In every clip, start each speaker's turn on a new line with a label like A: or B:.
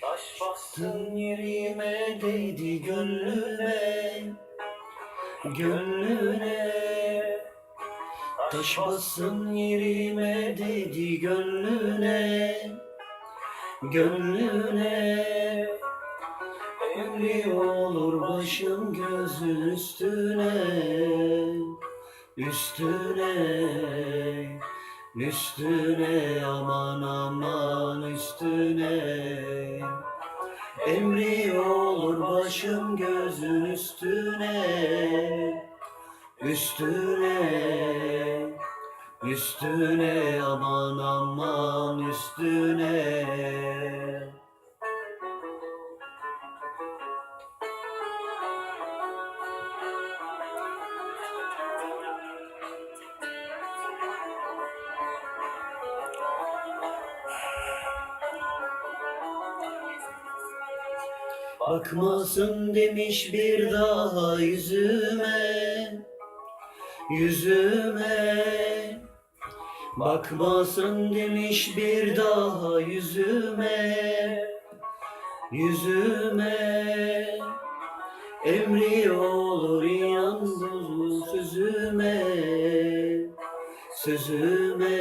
A: Taş bastın yerime değdi gönlüme. Gönlüne. Taş bastın yerime değdi gönlüne. Gönlüne. Evli olur başım gözün üstüne. Üstüne. Üstüne aman aman üstüne. Emri olur başım gözün üstüne. Üstüne Üstüne aman aman üstüne Bakmasın demiş bir daha yüzüme Yüzüme. Bakmasın demiş bir daha yüzüme Yüzüme. Emri olur yalnız sözüme Sözüme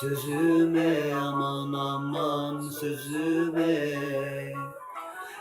A: Sözüme. Aman aman sözüme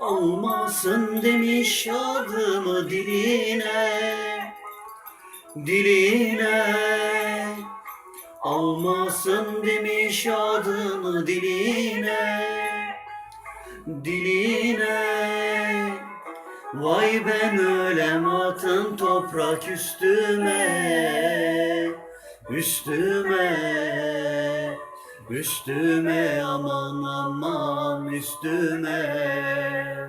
A: Almasın demiş adımı diline Diline. Almasın demiş adımı diline Diline. Vay ben ölem atın toprak üstüme Üstüme Üstüme aman aman üstüme.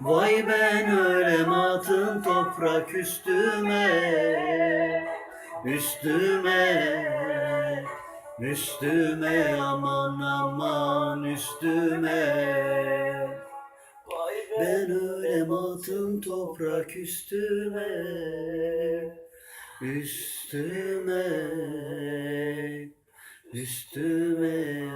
A: Vay ben ölem atın toprak üstüme. Üstüme Üstüme aman aman üstüme. Ben ölem atın toprak üstüme. Üstüme üstüme